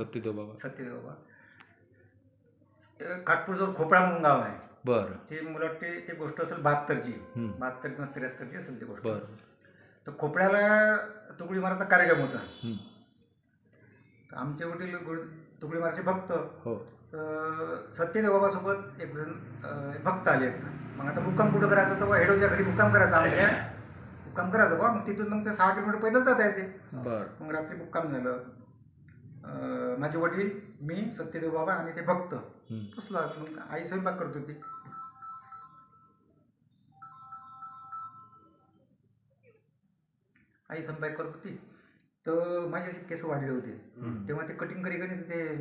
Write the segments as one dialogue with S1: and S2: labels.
S1: सत्यदेव बाबा.
S2: सत्यदेव बाबा. काटपूरजवळ खोपळा म्हणून गाव आहे.
S1: बरं.
S2: ते मला वाटते ते गोष्ट असेल बहात्तरची. बहात्तर किंवा त्र्याहत्तरची असेल ती गोष्ट.
S1: बरं.
S2: तर खोपड्याला तुकडी महाराजचा कार्यक्रम होता. तर आमचे वडील तुकडी महाराजचे भक्त.
S1: हो.
S2: तर सत्यदेव बाबासोबत एक जण भक्त आले एक जण. मग आता मुक्काम कुठं करायचं? तर हेडोच्या घरी मुक्काम करायचा आमच्या मुक्काम करायचं बा. मग तिथून मग ते सहा किलोमीटर पैदल जाता येते.
S1: बरं.
S2: मग रात्री मुक्काम झालं. माझे वडील मी सत्यदेव बाबा आणि ते भक्त.
S1: हं.
S2: बसलो आम्ही. मग आई स्वयंपाक करत होती. आई स्वयंपाक करत होती. तर माझे असे केस वाढले होते. तेव्हा ते कटिंग करी करी ते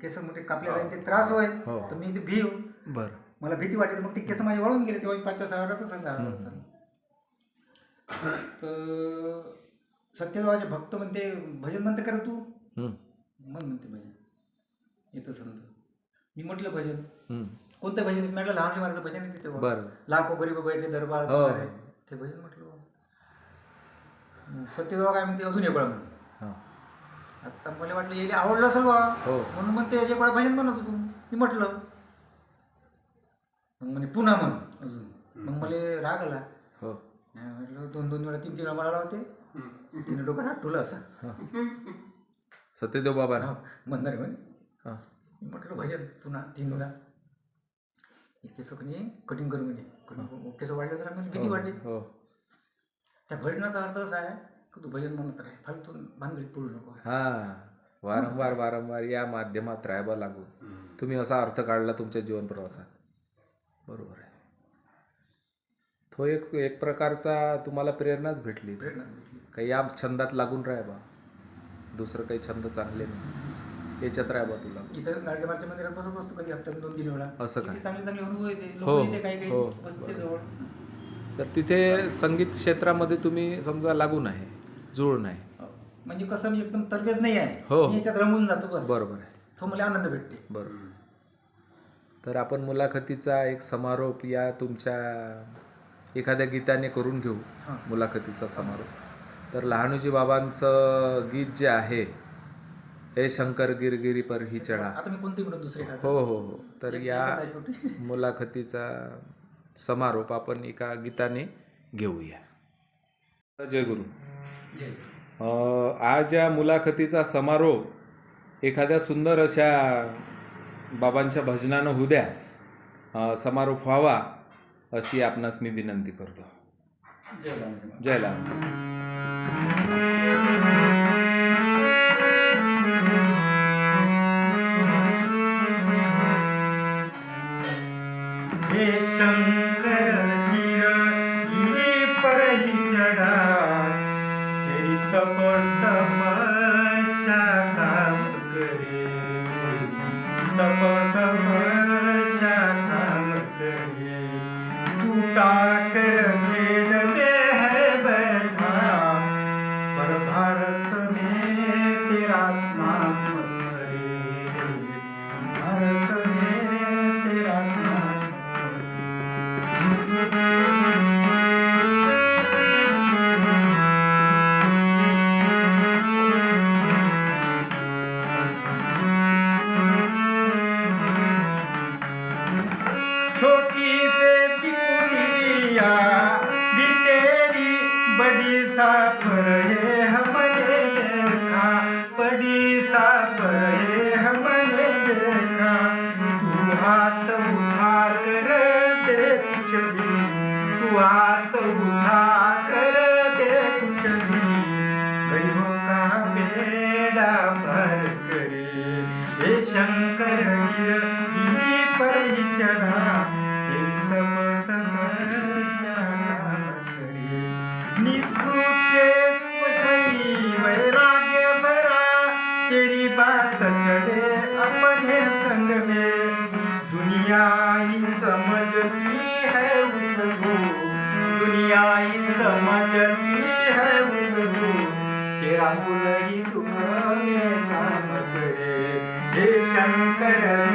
S2: केस मध्ये कापले जाईल ते त्रास होय.
S1: हो.
S2: तर मी ते भिव
S1: बरं.
S2: मला भीती वाटते मग ते केस माझे वळून गेले. तेव्हा मी पाचव्या सहा वाजता सांगा. तर सत्यदेवाचे भक्त म्हणते भजन म्हणते कर तू.
S1: हं.
S2: मन म्हणते भजन. येतं संत. मी म्हटलं भजन.
S1: हं.
S2: कोणतं भजन? म्हटलं लहानजी महाराजचं भजन आहे तिथे
S1: बरं.
S2: लाखो गरीब बैठे दरबार
S1: हो.
S2: ते भजन म्हटलं सत्यदेवा काय म्हणते? अजून एक वेळा म्हण.
S1: हां.
S2: आता मला वाटलं यायला आवडलं असेल बा
S1: हो.
S2: म्हणून म्हणते याच्या वेळा भजन म्हणत होतो मी म्हटलं. मग म्हणे पुन्हा म्हण अजून. मग मला राग आला.
S1: हो.
S2: म्हटलं दोन दोन वेळा तीन तीन वेळा मला होते. तीन डोकं नाटुलं असं.
S1: सत्यदेव बाबा ना?
S2: म्हणणार म्हणे
S1: हां.
S2: म्हटलं भजन पुन्हा तीनदा. केस कणी कटिंग करू म्हणे केस वाढले तर आम्हाला भीती वाटली
S1: हो.
S2: त्या भजनाचा अर्थ असा आहे की तू भजन म्हणत राह. फालतू भानगडीत पडू नको.
S1: हां. वारंवार वारंवार या माध्यमात राहावं लागू तुम्ही असा अर्थ काढला तुमच्या जीवन प्रवासात बरोबर आहे. तो एक एक प्रकारचा तुम्हाला प्रेरणाच भेटली.
S2: प्रेरणा भेटली.
S1: काही या छंदात लागून राहा बा दुसरं काही छंद चांगले नाही. याच्यात राहा बा तुला.
S2: इथं गाडगेबारच्या मंदिरात बसत असतो कधी हप्त्यात दोन तीन वेळा.
S1: असं काय?
S2: किती चांगले चांगले अनुभव येते.
S1: हो,
S2: लोक येते काही
S1: हो,
S2: जवळ.
S1: तर तिथे संगीत क्षेत्रामध्ये तुम्ही समजा लागून आहे जुळून आहे
S2: म्हणजे कसं मी एकदम तरबेज नाही आहे.
S1: हो.
S2: मी याच्यात रमून जातो बस.
S1: बरोबर आहे.
S2: तो मला आनंद भेटते.
S1: बरोबर. तर आपण मुलाखतीचा एक समारोप या तुमच्या एखाद्या गीताने करून घेऊ.
S2: हां.
S1: मुलाखतीचा समारोप. तर लहानूजी बाबांचं गीत जे आहे हे शंकर गिरगिरी पर ही चढा.
S2: आता मी कोणती म्हणून दुसरे खातो?
S1: हो हो हो. तर या. मुलाखतीचा समारोप आपण एका गीताने घेऊया. जय. गुरु. अ, आज या मुलाखतीचा समारोप एखाद्या सुंदर अशा बाबांच्या भजनानं होऊ द्या. अ, समारोप व्हावा अशी आपणास मी विनंती करतो.
S2: जय.
S1: जय लाल
S2: हे शंकर गिर गिरी पर ही चढ़ा. तेरी तप तपस्या काम करे तप तपस्या काम करे टूटा कर साफर है हमने देखा तू हाथ उठा कर दे कुछ भी तू हाथ उठा कर दे कुछ भी गरीबों का बेड़ा भर करे हे शंकर गिर गिरी दुनिया समझती है उसको। दुनिया ही समझती है उसको। तेरा बोल ही दुख में करे हे शंकर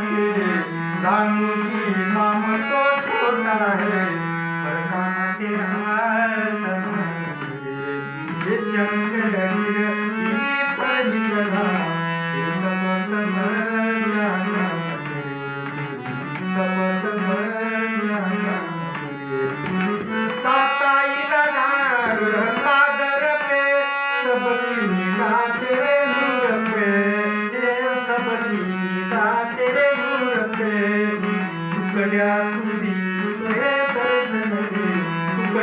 S2: नाही धानुजी नाम
S1: तो छोटा आहे.
S2: परमाते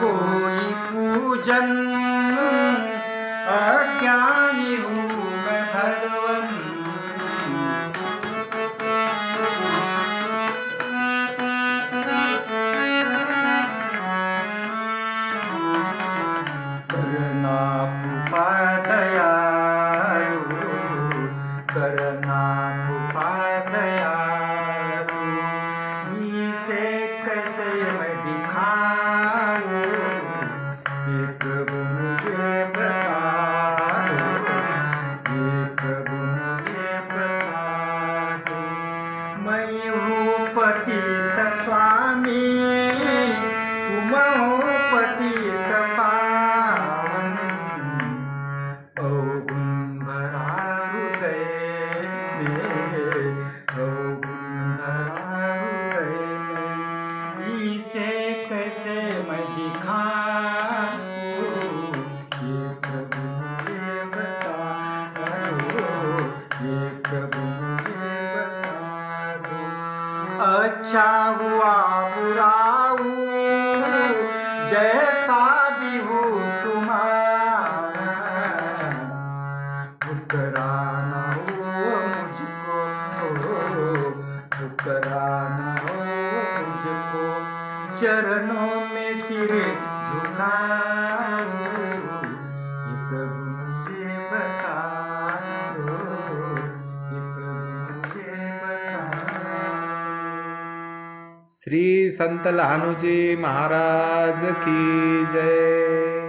S2: कोई पूजन अज्ञानी हूँ। हुआ बुराऊ जैसा भी हो तुम्हारा। ठुकराना हो मुझको, ठुकराना हो मुझको। चरणों में सिर
S1: झुकाऊ संत लहानूजी महाराज की जय।